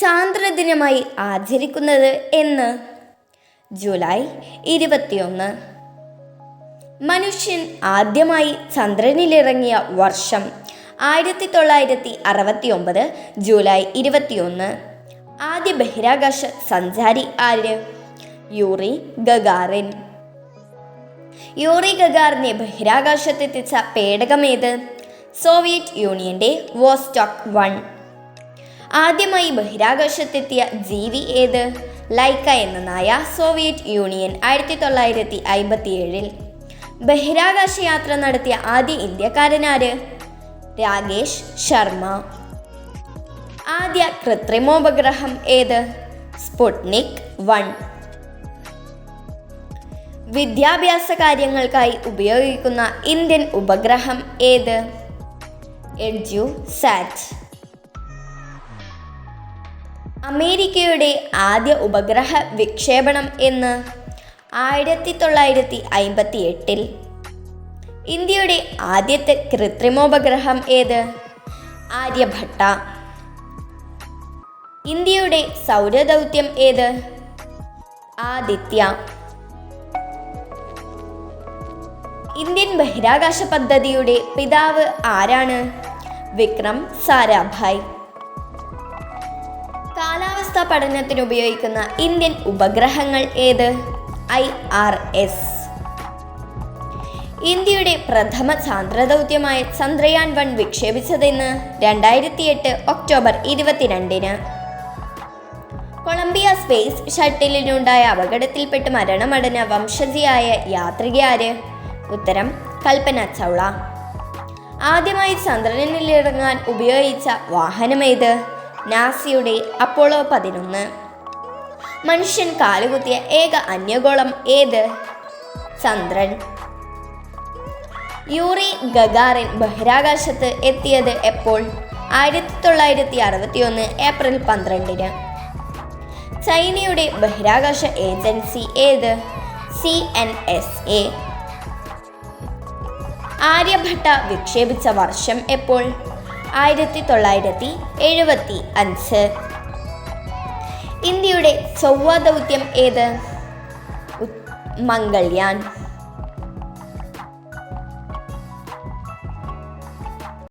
ചാന്ദ്രദിനമായി ആചരിക്കുന്നത് എന്ന്. ജൂലൈ ഇരുപത്തിയൊന്ന്. മനുഷ്യൻ ആദ്യമായി ചന്ദ്രനിലിറങ്ങിയ വർഷം ആയിരത്തി തൊള്ളായിരത്തി അറുപത്തി ഒമ്പത് ജൂലൈ ഇരുപത്തിയൊന്ന്. ആദ്യ ബഹിരാകാശ സഞ്ചാരി ആര്? Yuri Gagarin. യൂറി ഗഗാറിനെ ബഹിരാകാശത്തെത്തിച്ച പേടകമേത് സോവിയറ്റ് യൂണിയന്റെ വോസ്റ്റോക്ക് വൺ. ആദ്യമായി ബഹിരാകാശത്തെത്തിയ ജീവി ഏത്? ലൈക്ക എന്ന നായ സോവിയറ്റ് യൂണിയൻ ആയിരത്തി തൊള്ളായിരത്തി അമ്പത്തിയേഴിൽ ബഹിരാകാശ യാത്ര നടത്തിയ ആദ്യ ഇന്ത്യക്കാരനാര്? രാകേഷ് ശർമ്മ. ആദ്യ കൃത്രിമോപഗ്രഹം ഏത്? Sputnik one. വിദ്യാഭ്യാസ കാര്യങ്ങൾക്കായി ഉപയോഗിക്കുന്ന ഇന്ത്യൻ ഉപഗ്രഹം ഏത്? എഡ്ജു സാറ്റ്. അമേരിക്കയുടെ ആദ്യ ഉപഗ്രഹ വിക്ഷേപണം എന്ന് ആയിരത്തി തൊള്ളായിരത്തി അമ്പത്തി എട്ടിൽ ഇന്ത്യയുടെ ആദ്യത്തെ കൃത്രിമോപഗ്രഹം ഏത്? ആര്യഭട്ട. ഇന്ത്യയുടെ സൗരദൗത്യം ഏത്? ആദിത്യ. ഇന്ത്യൻ ബഹിരാകാശ പദ്ധതിയുടെ പിതാവ് ആരാണ്? വിക്രം സാരാഭായ്. കാലാവസ്ഥാ പഠനത്തിന് ഉപയോഗിക്കുന്ന ഇന്ത്യൻ ഉപഗ്രഹങ്ങൾ ഏത്? I R S. ഇന്ത്യയുടെ പ്രഥമ സാന്ദ്രദൗത്യമായ ചന്ദ്രയാൻ വൺ വിക്ഷേപിച്ചതെന്ന് രണ്ടായിരത്തി എട്ട് ഒക്ടോബർ ഇരുപത്തിരണ്ടിന്. കൊളംബിയ സ്പേസ് ഷട്ടിലിനുണ്ടായ അപകടത്തിൽപ്പെട്ട് മരണമടഞ്ഞ വംശജിയായ യാത്രികയാര് ഉത്തരം കൽപ്പന ചൗള. ആദ്യമായി ചന്ദ്രനിലിറങ്ങാൻ ഉപയോഗിച്ച വാഹനമേത് നാസിയുടെ അപ്പോളോ പതിനൊന്ന്. മനുഷ്യൻ കാലുകുത്തിയ ഏക അന്യഗോളം ഏത്? ചന്ദ്രൻ. യൂറി ഗഗാറിൻ ബഹിരാകാശത്ത് എത്തിയത് എപ്പോൾ? ആയിരത്തി തൊള്ളായിരത്തി അറുപത്തിയൊന്ന് ഏപ്രിൽ പന്ത്രണ്ടിന്. ചൈനയുടെ ബഹിരാകാശ ഏജൻസി ഏത്? C N S A. Aryabhata വിക്ഷേപിച്ച വർഷം എപ്പോൾ? ആയിരത്തി തൊള്ളായിരത്തി എഴുപത്തി അഞ്ച് ഇന്ത്യയുടെ ചൊവ്വ ദൗത്യം ഏത്? മംഗൾയാൻ.